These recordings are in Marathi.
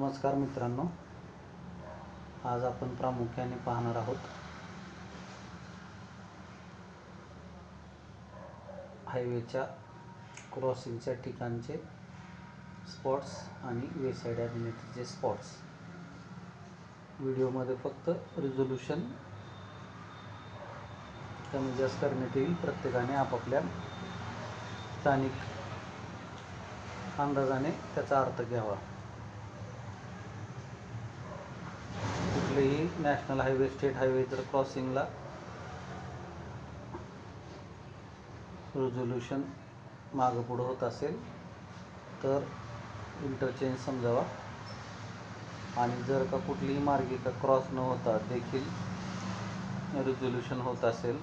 नमस्कार मित्रांनो. आज आपण प्रामुख्याने पाहणार आहोत हायवेच्या क्रॉसिंगच्या ठिकाणचे स्पॉट्स आणि वेसाईड ॲबिलिटीचे स्पॉट्स. व्हिडिओमध्ये फक्त रिझोल्युशन कमी जास्त करण्यात येईल. प्रत्येकाने आपापल्या स्थानिक अंदाजाने त्याचा अर्थ घ्यावा. कुठेही नॅशनल हायवे स्टेट हायवे जर क्रॉसिंगला रिझोल्युशन मागं पुढं होत असेल तर इंटरचेंज समजावा. आणि जर का कुठलीही मार्गिका क्रॉस न होता देखील रिझोल्युशन होत असेल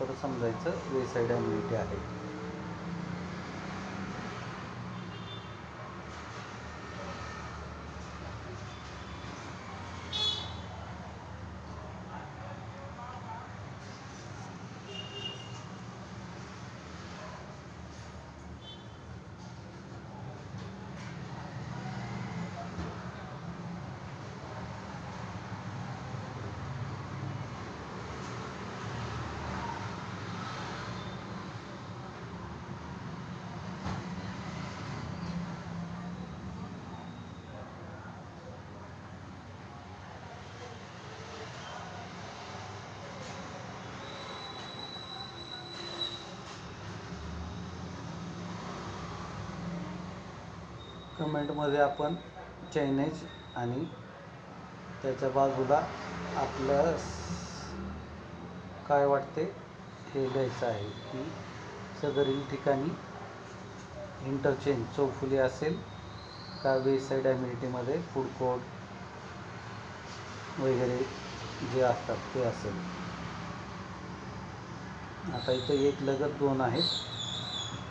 तर समजायचं वे साईड ॲम्युनिटी आहे. कमेंटमध्ये आपण चायनीज आणि त्याच्या बाजूला आपलं काय वाटते हे लिहायचं आहे की सदरील ठिकाणी इंटरचेंज चौफुली असेल का वे साईड ॲम्युनिटीमध्ये फूड कोर्ट वगैरे जे असतात ते असेल. आता इथं एक लगत दोन आहेत.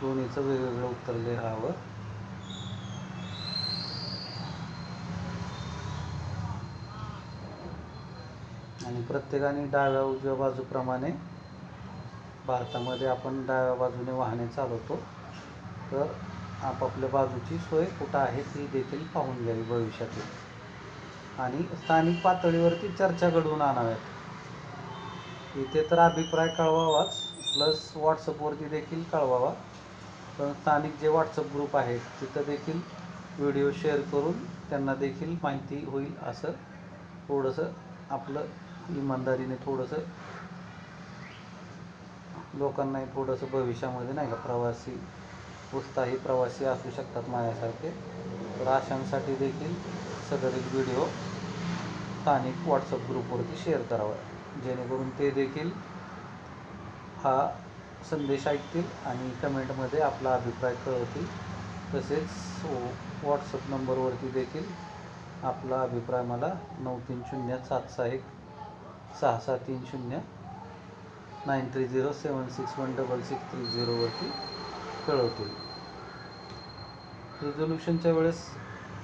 दोन्हीचं वेगवेगळं उत्तर लिहावं. आणि प्रत्येकाने डाव्या उजव्या बाजूप्रमाणे भारतामध्ये आपण डाव्या बाजूने वाहने चालवतो. तर आपापल्या बाजूची सोय कुठं आहे ती देखील पाहून घ्यावी भविष्यातील. आणि स्थानिक पातळीवरती चर्चा घडवून आणाव्यात. इथे तर अभिप्राय कळवावाच प्लस व्हॉट्सअपवरती देखील कळवावा. पण स्थानिक जे व्हॉट्सअप ग्रुप आहेत तिथं देखील व्हिडिओ शेअर करून त्यांना देखील माहिती होईल असं थोडंसं आपलं इमानदारीने थोडंसं लोकांनाही थोडंसं भविष्यामध्ये नाही का प्रवासी उत्साही प्रवासी असू शकतात माझ्यासारखे. तर अशांसाठी देखील सदरील व्हिडिओ स्थानिक व्हॉट्सअप ग्रुपवरती शेअर करावा. जेणेकरून ते देखील हा संदेश ऐकतील आणि कमेंटमध्ये आपला अभिप्राय कळवतील तसेच व्हॉट्सअप नंबरवरती देखील आपला अभिप्राय मला नऊ तीन शून्य सात सहा एक सहा सहा तीन शून्य. Nine three zero seven six one double six three झिरोवरती कळवतील रिझोल्युशनच्या वेळेस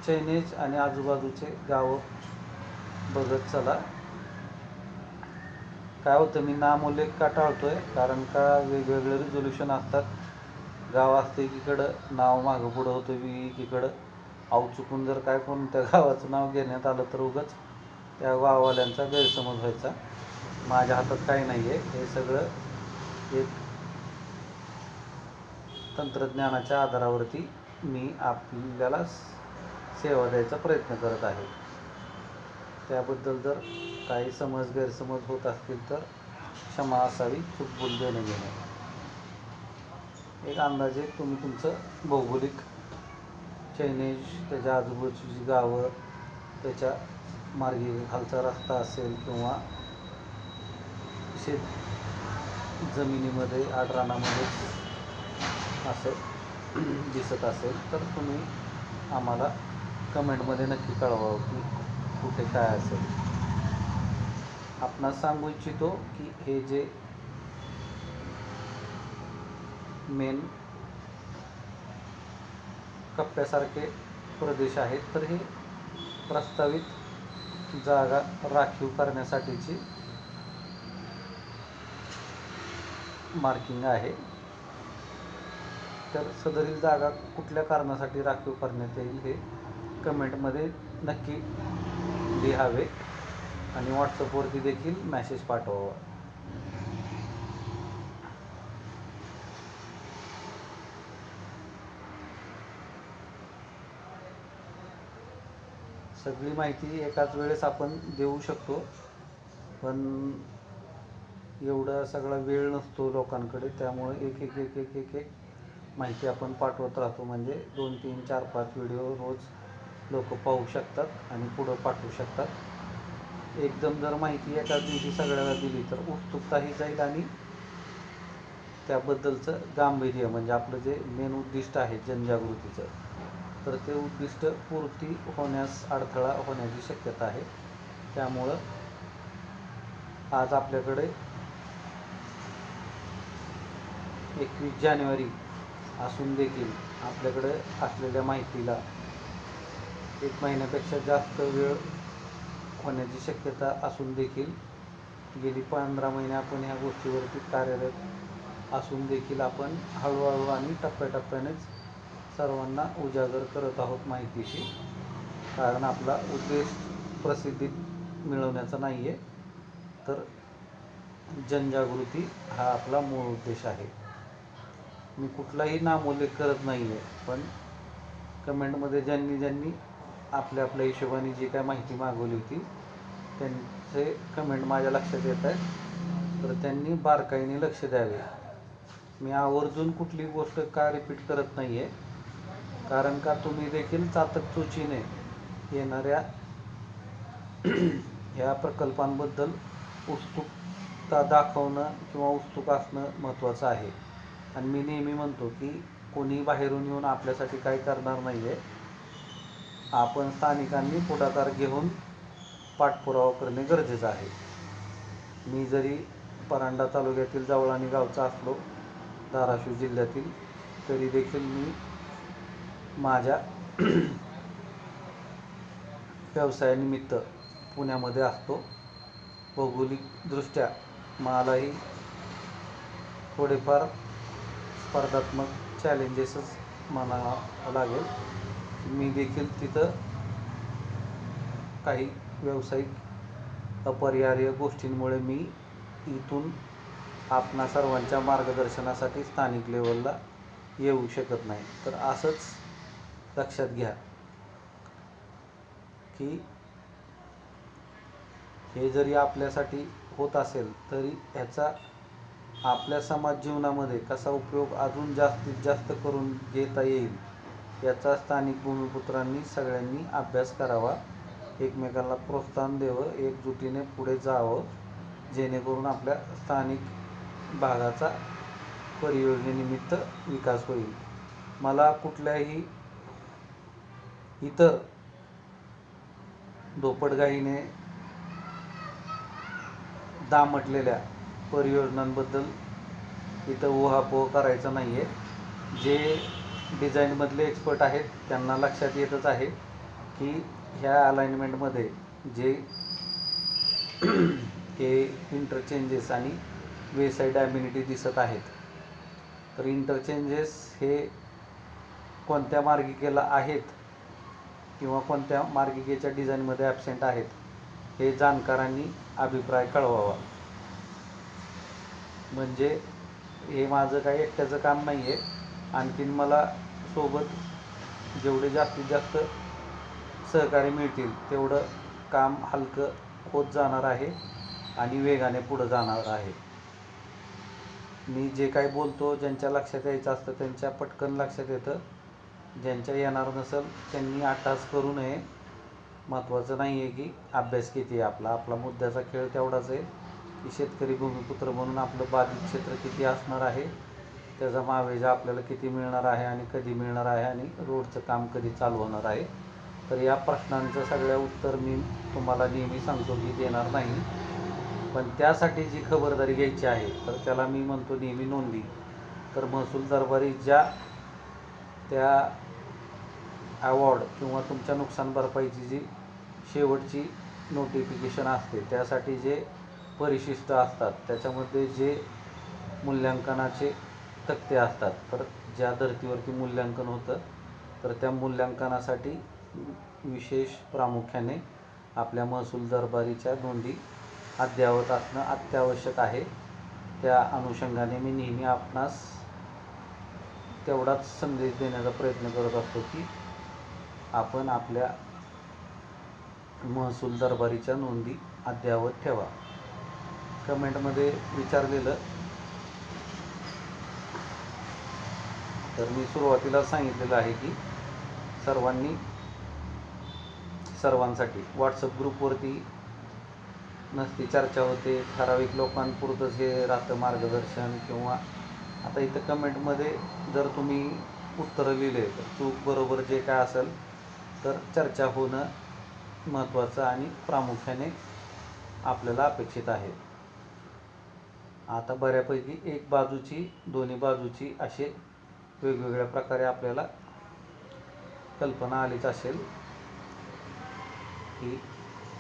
चैनेज आणि आजूबाजूचे गावं बघत चला. काय होतं मी नामोल्लेख का टाळतोय? कारण का वेगवेगळे रिझोल्युशन असतात. गाव असते एकीकडं नाव मागं पुढं होतं एकीकडं आऊ चुकून जर काय कोणत्या गावाचं नाव घेण्यात आलं तर उगाच त्या वाहवाल्यांचा गैरसमज व्हायचा. माझ्या हातात काही नाही आहे हे सगळं एक तंत्रज्ञानाच्या आधारावरती मी आपल्याला सेवा द्यायचा प्रयत्न करत आहे. त्याबद्दल जर काही समज गैरसमज होत असतील तर क्षमा असावी चूक बोल देणे घेणे. एक अंदाजे तुम्ही तुमचं भौगोलिक चैनेज त्याच्या आजूबाजूची गावं त्याच्या मार्गी खालचा रस्ता असेल किंवा शेत जमिनीमध्ये आडरानामध्ये असं दिसत असेल तर तुम्ही आम्हाला कमेंटमध्ये नक्की कळवावं की कुठे काय असेल. आपणास सांगू इच्छितो की हे जे मेन कप्प्यासारखे प्रदेश आहेत तर हे प्रस्तावित जागा राखीव करण्यासाठीची मार्किंग आहे. तर सदरील जागा कुठल्या कारणासाठी राखीव करण्यात येईल हे कमेंटमध्ये नक्की लिहावे आणि व्हॉट्सअपवरती देखील मॅसेज पाठवावा. सगळी माहिती एकाच वेळेस आपण देऊ शकतो. पण एवढा सगळा वेळ नसतो लोकांकडे त्यामुळे एक एक एक एक एक एक माहिती आपण पाठवत राहतो. म्हणजे दोन तीन चार पाच व्हिडिओ रोज लोक पाहू शकतात आणि पुढं पाठवू शकतात. एकदम जर माहिती एकाच दिवशी सगळ्याला दिली तर उत्सुकताही जाईल आणि त्याबद्दलचं गांभीर्य म्हणजे आपलं जे मेन उद्दिष्ट आहे जनजागृतीचं तर ते उद्दिष्ट पूर्ती होण्यास अडथळा होण्याची शक्यता आहे. त्यामुळं आज आपल्याकडे एकवीस जानेवारी असून देखील आपल्याकडे असलेल्या माहितीला एक महिन्यापेक्षा जास्त वेळ होण्याची शक्यता असून देखील गेली पंधरा महिने आपण ह्या गोष्टीवरती कार्यरत असून देखील आपण हळूहळू आणि टप्प्याटप्प्यानेच सर्वांना उजागर करत आहोत माहितीशी. कारण आपला उद्देश प्रसिद्धी मिळवण्याचा नाही आहे तर जनजागृती हा आपला मूळ उद्देश आहे. मी कुठलाही नामोल्लेख करत नाही आहे पण कमेंटमध्ये ज्यांनी ज्यांनी आपल्या आपल्या हिशोबाने जी काय माहिती मागवली होती त्यांचे कमेंट माझ्या लक्षात येत आहेत. तर त्यांनी बारकाईने लक्ष द्यावे. मी आवर्जून कुठली गोष्ट का रिपीट करत नाही आहे कारण का तुम्ही देखील चातक चुचीने येणाऱ्या ह्या प्रकल्पांबद्दल उत्सुकता दाखवणं किंवा उत्सुक असणं महत्त्वाचं आहे. आणि मी नेहमी म्हणतो की कोणी बाहेरून येऊन आपल्यासाठी काही करणार नाही आहे आपण स्थानिकांनी पुढाकार घेऊन पाठपुरावा करणे गरजेचं आहे. मी जरी परांडा तालुक्यातील जवळ आणि गावचा असलो धाराशिव जिल्ह्यातील तरी देखील मी माझ्या व्यवसायानिमित्त पुण्यामध्ये असतो. भौगोलिकदृष्ट्या मलाही थोडेफार स्पर्धात्मक चॅलेंजेसच म्हणावं लागेल. मी देखील तिथं काही व्यावसायिक अपरिहार्य गोष्टींमुळे मी इथून आपणा सर्वांच्या मार्गदर्शनासाठी स्थानिक लेवलला येऊ शकत नाही. तर असंच लक्षात घ्या की हे जरी आपल्यासाठी होत असेल तरी ह्याचा आपल्या समाज जीवनामध्ये कसा उपयोग अजून जास्तीत जास्त करून घेता येईल याचा स्थानिक भूमिपुत्रांनी सगळ्यांनी अभ्यास करावा. एकमेकांना प्रोत्साहन द्यावं एकजुटीने पुढे जावं जेणेकरून आपल्या स्थानिक भागाचा परियोजनेनिमित्त विकास होईल. मला कुठल्याही इतर धोपटगाईने दामटलेल्या परियोजनांबद्दल इथं उहापोह करायचा नाही आहे जे डिझाईनमधले एक्सपर्ट आहेत त्यांना लक्षात येतच आहे की ह्या अलाइनमेंटमध्ये जे हे इंटरचेंजेस आणि वेसाईड ॲम्युनिटी दिसत आहेत. तर इंटरचेंजेस हे कोणत्या मार्गिकेला आहेत किंवा कोणत्या मार्गिकेच्या डिझाईनमध्ये ॲबसेंट आहेत हे जाणकारांनी अभिप्राय कळवावा. म्हणजे हे माझं काही एकट्याचं काम नाही आहे आणखीन मला सोबत जेवढे जास्तीत जास्त सहकार्य मिळतील तेवढं काम हलकं होत जाणार आहे आणि वेगाने पुढं जाणार आहे. मी जे काही बोलतो ज्यांच्या लक्षात यायचं असतं त्यांच्या पटकन लक्षात येतं. ज्यांच्या येणार नसेल त्यांनी आठास करू नये. महत्त्वाचं नाही आहे की अभ्यास किती आहे आपला. आपला मुद्द्याचा खेळ तेवढाच आहे की शेतकरी भूमिपुत्र म्हणून आपलं बाधित क्षेत्र किती असणार आहे त्याचा मावेजा आपल्याला किती मिळणार आहे आणि कधी मिळणार आहे आणि रोडचं काम कधी चालू होणार आहे. तर या प्रश्नांचं सगळ्या उत्तर मी तुम्हाला नेहमी सांगतो की देणार नाही. पण त्यासाठी जी खबरदारी घ्यायची आहे तर त्याला मी म्हणतो नेहमी नोंदी. तर महसूल दरबारी ज्या त्या अवॉर्ड किंवा तुमच्या नुकसान भरपाईची जी शेवटची नोटिफिकेशन असते त्यासाठी जे परिशिष्ट असतात त्याच्यामध्ये जे मूल्यांकनाचे तक्ते असतात तर ज्या धर्तीवरती मूल्यांकन होतं तर त्या मूल्यांकनासाठी विशेष प्रामुख्याने आपल्या महसूल दरबारीच्या नोंदी अद्ययावत असणं अत्यावश्यक आहे. त्या अनुषंगाने मी नेहमी आपणास तेवढाच संदेश देण्याचा प्रयत्न करत असतो की आपण आपल्या महसूल दरबारीच्या नोंदी अद्ययावत ठेवा. कमेंटमध्ये विचारलेलं. तर मी सुरुवातीला सांगितलेलं आहे की सर्वांनी सर्वांसाठी व्हॉट्सअप ग्रुपवरती नसती चर्चा होते. ठराविक लोकांपुरतंच हे राहतं मार्गदर्शन किंवा आता इथं कमेंटमध्ये जर तुम्ही उत्तरं लिहिले तर चूक बरोबर जे काय असेल तर चर्चा होणं महत्त्वाचं आणि प्रामुख्याने आपल्याला अपेक्षित आहे. आता बऱ्यापैकी एक बाजूची दोन्ही बाजूची असे वेगवेगळ्या प्रकारे आपल्याला कल्पना आलीच असेल की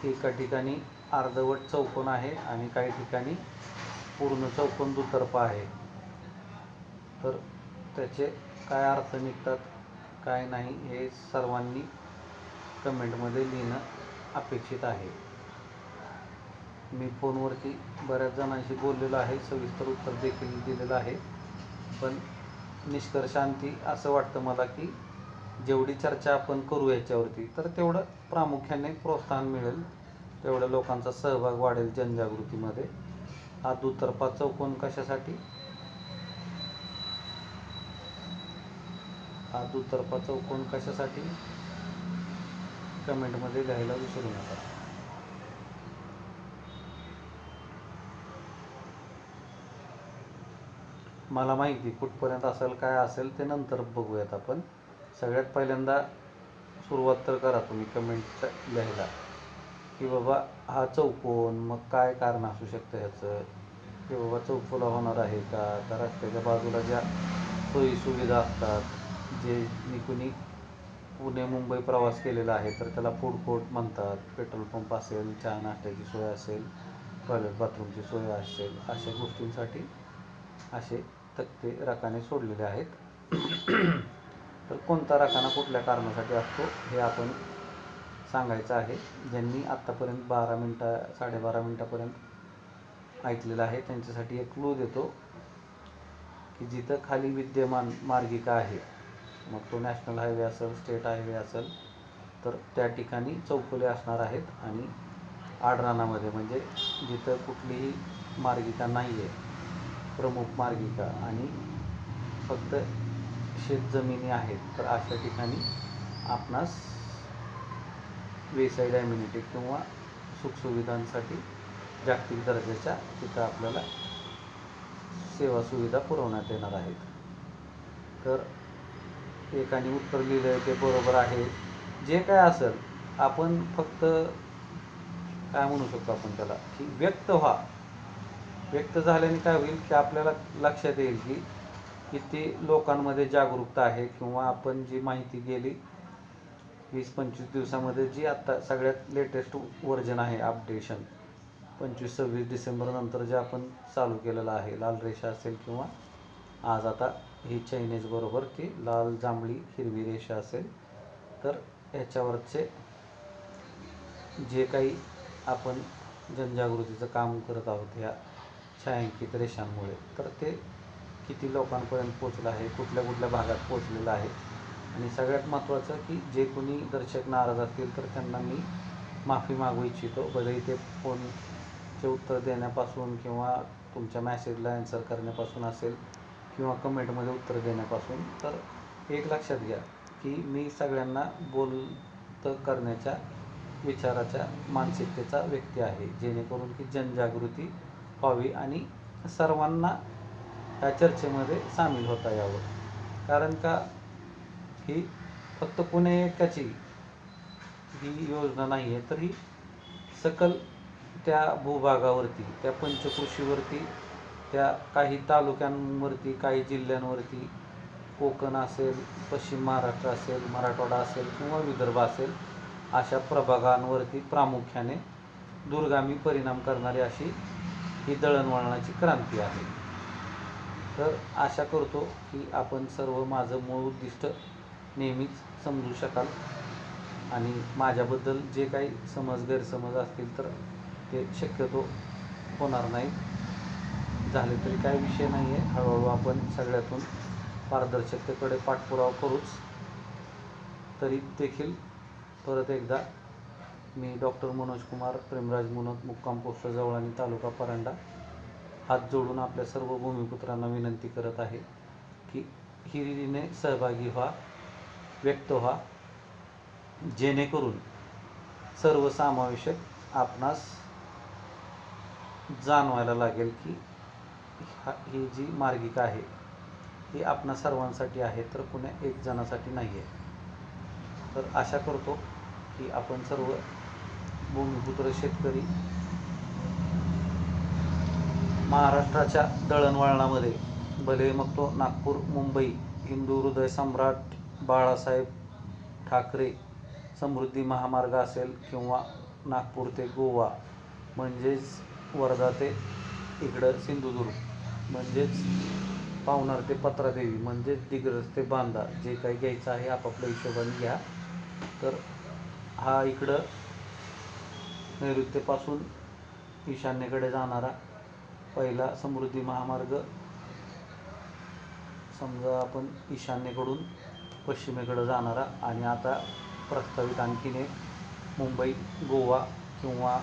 एका ठिकाणी अर्धवट चौकोन आहे आणि काही ठिकाणी पूर्ण चौकोन दुतर्फा आहे. तर त्याचे काय अर्थ निघतात काय नाही हे सर्वांनी कमेंटमध्ये लिहिणं अपेक्षित आहे. मी फोनवरती बऱ्याच जणांशी बोललेलो आहे. सविस्तर उत्तर देखील दिलेलं आहे. पण निष्कर्षांती असं वाटतं मला की जेवढी चर्चा आपण करू याच्यावरती तर तेवढं प्रामुख्याने प्रोत्साहन मिळेल. तेवढ्या लोकांचा सहभाग वाढेल जनजागृतीमध्ये. हा दुतर्फा चौकोन कशासाठी? हा दुतर्फा चौकोन कशासाठी? कमेंटमध्ये लिहायला विसरू नका. मला माहिती कुठपर्यंत असेल काय असेल ते नंतर बघूयात आपण. सगळ्यात पहिल्यांदा सुरुवात तर करा तुम्ही कमेंट लिहायला. की बाबा हा चौकोन मग काय कारण असू शकतं ह्याचं? की बाबा चौकोला होणार आहे का? तर रस्त्याच्या बाजूला ज्या सोयी सुविधा असतात जे मी कुणी पुणे मुंबई प्रवास केलेला आहे तर त्याला फूड कोर्ट म्हणतात. पेट्रोल पंप असेल चहा नाश्त्याची सोय असेल टॉयलेट बाथरूमची सोय असेल अशा गोष्टींसाठी असे तक्ते रकाने सोडलेले आहेत. तर कोणता रकाना कुठल्या कारणासाठी असतो हे आपण सांगायचं आहे. ज्यांनी आत्तापर्यंत बारा मिनटा साडेबारा मिनटापर्यंत ऐकलेलं आहे त्यांच्यासाठी एक क्लू देतो की जिथं खाली विद्यमान मार्गिका आहे मग तो नॅशनल हायवे असेल स्टेट हायवे असेल तर त्या ठिकाणी चौफुले असणार आहेत आणि आडरानामध्ये म्हणजे जिथं कुठलीही मार्गिका नाही आहे प्रमुख मार्गिका आणि फक्त शेतजमिनी आहेत तर अशा ठिकाणी आपणास वेसाईड ॲम्युनिटी किंवा सुखसुविधांसाठी जागतिक दर्जाच्या तिथं आपल्याला सेवा सुविधा पुरवण्यात येणार आहेत. तर एकाने उत्तर लिहिलं आहे ते बरोबर आहे. जे काय असेल आपण फक्त काय म्हणू शकतो आपण त्याला? की व्यक्त व्हा. व्यक्त झाल्याने काय होईल की आपल्याला लक्षात येईल की किती लोकांमध्ये जागरूकता आहे किंवा आपण जी माहिती गेली वीस पंचवीस दिवसामध्ये जी आत्ता सगळ्यात लेटेस्ट वर्जन आहे अपडेशन पंचवीस सव्वीस डिसेंबरनंतर जे आपण चालू केलेलं आहे लाल रेषा असेल किंवा आज आता ही चायनीज बरोबर ती लाल जांभळी हिरवी रेषा असेल. तर ह्याच्यावरचे जे काही आपण जनजागृतीचं काम करत आहोत ह्या छायांकित रेषांमुळे तर ते किती लोकांपर्यंत पोचलं आहे कुठल्या कुठल्या भागात पोचलेलं आहे? आणि सगळ्यात महत्त्वाचं की जे कोणी दर्शक नाराज असतील तर त्यांना मी माफी मागू इच्छितो. भलेही ते फोनचे उत्तर देण्यापासून किंवा तुमच्या मॅसेजला ॲन्सर करण्यापासून असेल किंवा कमेंटमध्ये उत्तर देण्यापासून तर एक लक्षात घ्या की मी सगळ्यांना बोलतं करण्याच्या विचाराच्या मानसिकतेचा व्यक्ती आहे. जेणेकरून की जनजागृती व्हावी आणि सर्वांना या चर्चेमध्ये सामील होता यावं. कारण का? ही फक्त पुणे एकाची ही योजना नाही आहे तर ही सकल त्या भूभागावरती त्या पंचकृषीवरती त्या काही तालुक्यांवरती काही जिल्ह्यांवरती कोकण असेल पश्चिम महाराष्ट्र असेल मराठवाडा असेल किंवा विदर्भ असेल अशा प्रभागांवरती प्रामुख्याने दूरगामी परिणाम करणारी अशी ही दळणवळणाची क्रांती आहे. तर आशा करतो की आपण सर्व माझं मूळ उद्दिष्ट नेहमीच समजू शकाल आणि माझ्याबद्दल जे काही समज गैरसमज असतील तर ते शक्यतो होणार नाहीत. झाले तरी काही विषय नाही आहे हळूहळू आपण सगळ्यातून पारदर्शकतेकडे पाठपुरावा करूच. तरी देखील परत एकदा मी डॉक्टर मनोज कुमार प्रेमराज मुनत मुक्काम पोस्ट आणि तालुका परांडा हात जोडून आपल्या सर्व भूमिपुत्रांना विनंती करत आहे की हिरीने सहभागी व्हा व्यक्त व्हा जेणेकरून सर्वसमावेशक आपणास जाणवायला लागेल की हा ही जी मार्गिका आहे ही आपणा सर्वांसाठी आहे तर कुण्या एक जणासाठी नाही आहे तर आशा करतो की आपण सर्व भूमिपुत्र शेतकरी महाराष्ट्राच्या दळणवळणामध्ये भले मग तो नागपूर मुंबई हिंदू हृदय सम्राट बाळासाहेब ठाकरे समृद्धी महामार्ग असेल किंवा नागपूर ते गोवा म्हणजेच वर्धा ते इकडं सिंधुदुर्ग म्हणजेच पावनार ते पत्रादेवी म्हणजेच दिग्रस ते बांदा जे काही घ्यायचं आहे आपापल्या हिशोबाने घ्या. तर हा इकडं नैऋत्येपासून ईशान्येकडे जाणारा पहिला समृद्धी महामार्ग. समजा आपण ईशान्येकडून पश्चिमेकडं जाणारा आणि आता प्रस्तावित आणखीन एक मुंबई गोवा किंवा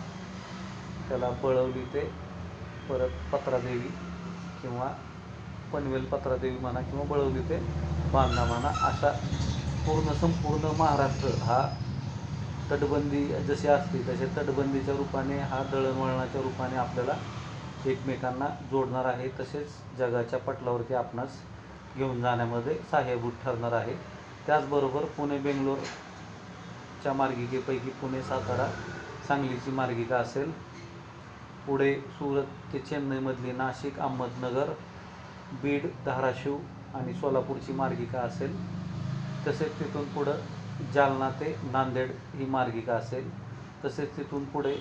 त्याला पळवली ते परत पत्रादेवी किंवा पनवेल पत्रादेवी म्हणा किंवा बळवली ते बांधा म्हणा अशा पूर्ण संपूर्ण महाराष्ट्र हा तटबंदी जशी असते तसे तटबंदीच्या रूपाने हा दळणवळणाच्या रूपाने आपल्याला एकमेकांना जोडणार आहे. तसेच जगाच्या पटलावरती आपणास घेऊन जाण्यामध्ये सहाय्यभूत ठरणार आहे. त्याचबरोबर पुणे बेंगलोरच्या मार्गिकेपैकी पुणे सातारा सांगलीची मार्गिका असेल पुढे सुरत ते चेन्नईमधली नाशिक अहमदनगर बीड धाराशिव आणि सोलापूरची मार्गिका असेल. तसेच तिथून पुढं जालना ते नांदेड ही मार्गिका असेल. तसेच तिथून पुढे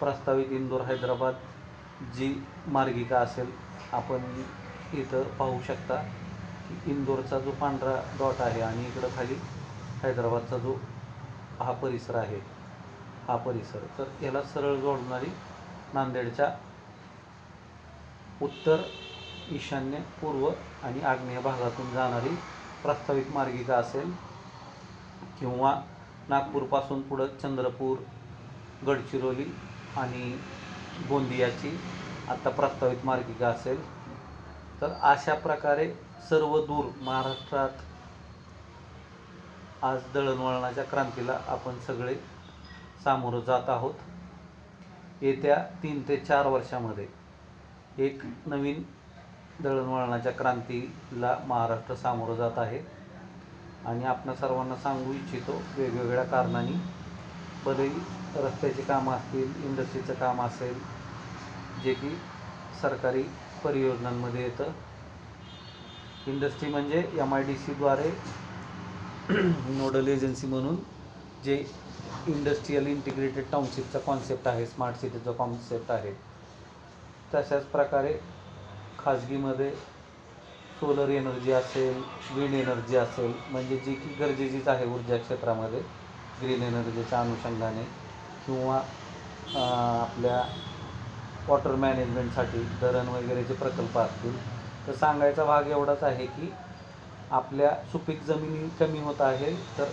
प्रस्तावित इंदोर हैदराबाद जी मार्गिका असेल. आपण इथं पाहू शकता की इंदोरचा जो पांढरा डॉट आहे आणि इकडं खाली हैदराबादचा जो हा परिसर आहे हा परिसर. तर याला सरळ जोडणारी नांदेडच्या उत्तर ईशान्य पूर्व आणि आग्नेय भागातून जाणारी प्रस्तावित मार्गिका असेल किंवा नागपूरपासून पुढं चंद्रपूर गडचिरोली आणि गोंदियाची आत्ता प्रस्तावित मार्गिका असेल. तर अशा प्रकारे सर्व दूर महाराष्ट्रात आज दळणवळणाच्या क्रांतीला आपण सगळे सामोरं जात आहोत. येत्या तीन ते चार वर्षामध्ये एक नवीन दळणवळणाच्या क्रांतीला महाराष्ट्र सामोरं जात आहे. आणि आपण सर्वांना सांगू इच्छितो वेगवेगळ्या कारणांनी भले रस्त्याची कामं असतील इंडस्ट्रीचं काम असेल जे की सरकारी परियोजनांमध्ये येतं. इंडस्ट्री म्हणजे एम आय डी सीद्वारे नोडल एजन्सी म्हणून जे इंडस्ट्रीयल इंटिग्रेटेड टाउनशिपचा कॉन्सेप्ट आहे स्मार्ट सिटीचा कॉन्सेप्ट आहे तशाच प्रकारे खाजगीमध्ये सोलर एनर्जी असेल विंड एनर्जी असेल म्हणजे जी की गरजेचीच आहे ऊर्जा क्षेत्रामध्ये ग्रीन एनर्जीच्या अनुषंगाने किंवा आपल्या वॉटर मॅनेजमेंटसाठी धरण वगैरेचे प्रकल्प असतील तर सांगायचा भाग एवढाच आहे की आपल्या सुपीक जमिनी कमी होत आहे तर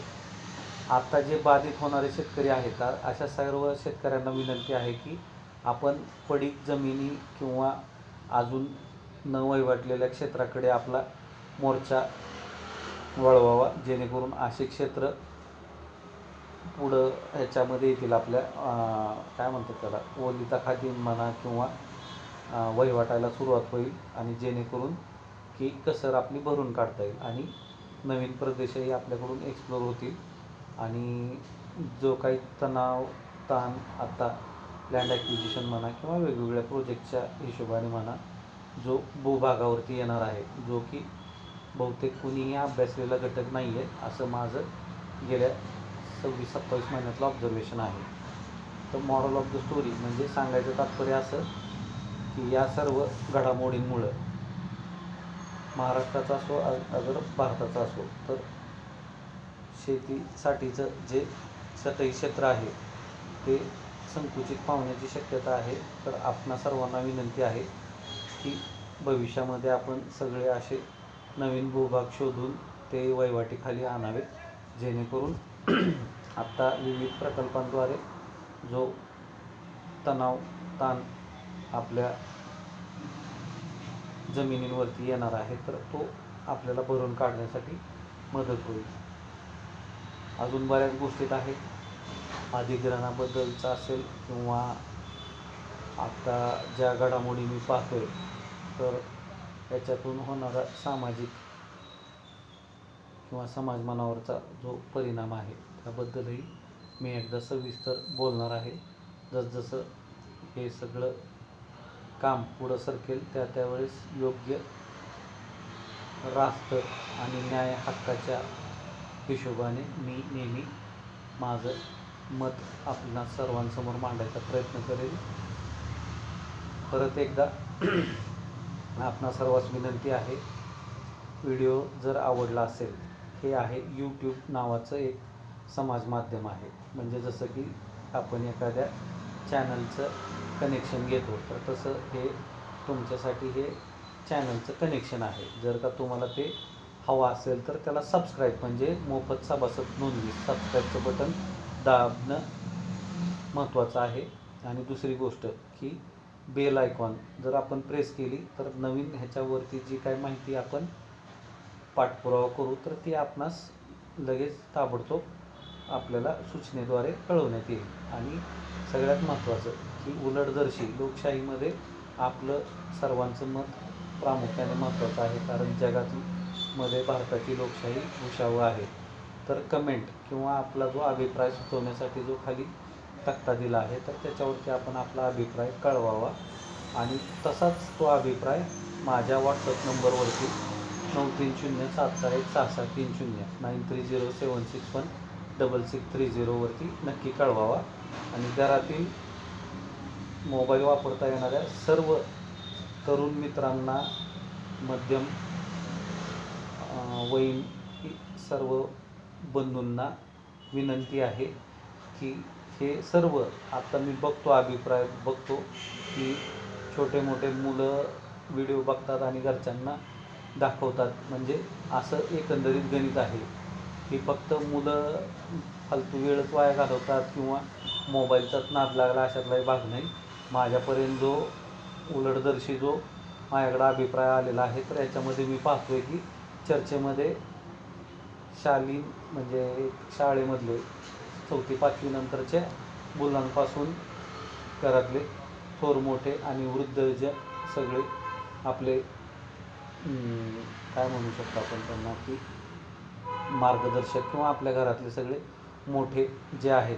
आता जे बाधित होणारे शेतकरी आहेत अशा सर्व शेतकऱ्यांना विनंती आहे की आपण पडीक जमिनी किंवा अजून न वहिवाटलेल्या क्षेत्राकडे आपला मोर्चा वळवावा जेणेकरून असे क्षेत्र पुढं ह्याच्यामध्ये येतील आपल्या काय म्हणतात त्याला ओलिता खाली म्हणा किंवा वहिवाटायला सुरुवात होईल आणि जेणेकरून की कसर आपली भरून काढता येईल आणि नवीन प्रदेशही आपल्याकडून एक्सप्लोर होतील. आणि जो काही तणाव ताण आत्ता लँड ॲक्विजिशन म्हणा किंवा वेगवेगळ्या प्रोजेक्टच्या हिशोबाने म्हणा जो भूभागावरती येणार आहे जो की बहुतेक कुणीही अभ्यासलेला घटक नाही आहे असं माझं गेल्या सव्वीस सत्तावीस महिन्यातलं ऑब्झर्वेशन आहे. तर मॉरल ऑफ द स्टोरी म्हणजे सांगायचं तात्पर्य असं की या सर्व घडामोडींमुळं महाराष्ट्राचा असो अ- अगर भारताचा असो तर शेतीसाठीचं जे सतही क्षेत्र आहे ते संकुचित पावण्याची शक्यता आहे. तर आपणा सर्वांना विनंती आहे की भविष्यामध्ये आपण सगळे असे नवीन भूभाग शोधून ते वहिवाटीखाली आणावेत जेणेकरून आत्ता विविध प्रकल्पांद्वारे जो तणाव ताण आपल्या जमिनींवरती येणार आहे तर तो आपल्याला भरून काढण्यासाठी मदत होईल. अजून बऱ्याच गोष्टीत आहेत अधिग्रहणाबद्दलचं असेल किंवा आता ज्या घडामोडी मी पाहतोय तर त्याच्यातून होणारा सामाजिक किंवा समाज मनावरचा जो परिणाम आहे त्याबद्दलही मी एकदा सविस्तर बोलणार आहे. जसजसं हे सगळं काम पुढं सरकेल त्या त्यावेळेस योग्य रास्त आणि न्याय हक्काच्या हिशोबाने मी नेहमी माझं मत आपणा सर्वांसमोर मांडायचा प्रयत्न करेल परत एकदा आपणा सर्वांस विनंती आहे व्हिडिओ जर आवडला असेल हे आहे यूट्यूब नावाचं एक समाज माध्यम आहे. म्हणजे जसं की आपण एखाद्या चॅनलचं कनेक्शन घेतो तर तसं हे तुमच्यासाठी हे चॅनलचं कनेक्शन आहे. जर का तुम्हाला ते हवा असेल तर त्याला सबस्क्राईब म्हणजे मोफत सभासद नोंदणी. सबस्क्राईबचं बटन दाबणं महत्त्वाचं आहे. आणि दुसरी गोष्ट की बेल आयकॉन जर आपण प्रेस केली तर नवीन ह्याच्यावरती जी काय माहिती आपण पाठपुरावा करू तर ती आपणास लगेच ताबडतोब आपल्याला सूचनेद्वारे कळवण्यात येईल. आणि सगळ्यात महत्त्वाचं की उलटदर्शी लोकशाहीमध्ये आपलं सर्वांचं मत प्रामुख्याने महत्त्वाचं आहे. कारण जगातील मध्ये भारताची लोकशाही भूषावं आहे. तर कमेंट किंवा आपला जो अभिप्राय सुचवण्यासाठी जो खाली तक्ता दिला आहे तर त्याच्यावरती आपण आपला अभिप्राय कळवावा. आणि तसाच तो अभिप्राय माझ्या व्हॉट्सअप नंबरवरती नऊ तीन शून्य सात सहा एक सहा सहा तीन शून्य nine three zero seven six one double six three झिरोवरती नक्की कळवावा. आणि घरातील मोबाईल वापरता येणाऱ्या सर्व तरुण मित्रांना मध्यम वयीन सर्व बंधूंना विनंती आहे की हे सर्व आता मी बघतो अभिप्राय बघतो की छोटे मोठे मुलं व्हिडिओ बघतात आणि घरच्यांना दाखवतात. म्हणजे असं एकंदरीत गणित आहे की फक्त मुलं फालतू वेळच वाया घालवतात किंवा मोबाईलचाच नाद लागला अशातलाही भाग नाही. माझ्यापर्यंत जो उलटदर्शी जो माझ्याकडं अभिप्राय आलेला आहे तर याच्यामध्ये मी पाहतो आहे की चर्चेमध्ये शालीन म्हणजे शाळेमधले चौथी पाचवी नंतरच्या मुलांपासून घरातले थोर मोठे आणि वृद्ध जे सगळे आपले काय म्हणू शकतो आपण त्यांना की मार्गदर्शक किंवा आपल्या घरातले सगळे मोठे जे आहेत.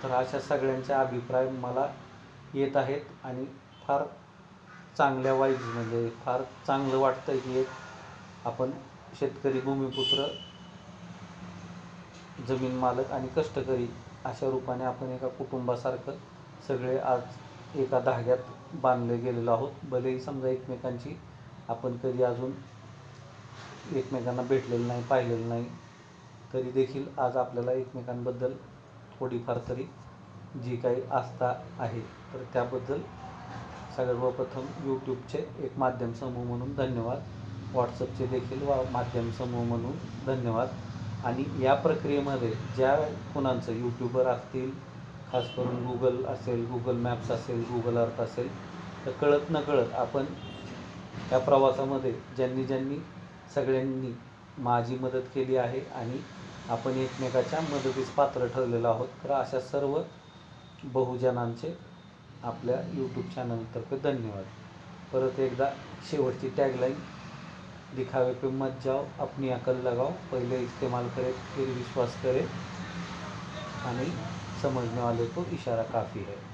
तर अशा सगळ्यांचे अभिप्राय मला येत आहेत आणि फार चांगल्या वाईज म्हणजे फार चांगलं वाटतं की एक आपण शेतकरी भूमिपुत्र जमीन मालक आणि कष्टकरी अशा रूपाने आपण एका कुटुंबासारखं सगळे आज एका धाग्यात बांधले गेलेलो आहोत. भलेही समजा एकमेकांची आपण कधी अजून एकमेकांना भेटलेलं नाही पाहिलेलं नाही तरी देखील आज आपल्याला एकमेकांबद्दल थोडीफार तरी जी काही आस्था आहे तर त्याबद्दल सर्वप्रथम यूट्यूबचे एक माध्यम समूह म्हणून धन्यवाद. व्हॉट्सअपचे देखील वा माध्यम समूह म्हणून धन्यवाद. आणि या प्रक्रियेमध्ये ज्या कुणांचं यूट्यूबर असतील खास करून गुगल असेल गुगल मॅप्स असेल गुगल अर्थ असेल तर कळत न कळत आपण त्या प्रवासामध्ये ज्यांनी ज्यांनी सगळ्यांनी माझी मदत केली आहे आणि आपण एकमेकाच्या मदतीस पात्र ठरलेलो आहोत तर अशा सर्व बहुजनांचे आपल्या यूट्यूब चॅनलतर्फे धन्यवाद. परत एकदा शेवटची टॅगलाईन दिखावे पे मत जाओ अपनी अकल लगाओ पहले इस्तेमाल करे फिर विश्वास करे। आणि समझने वाले को इशारा काफ़ी है।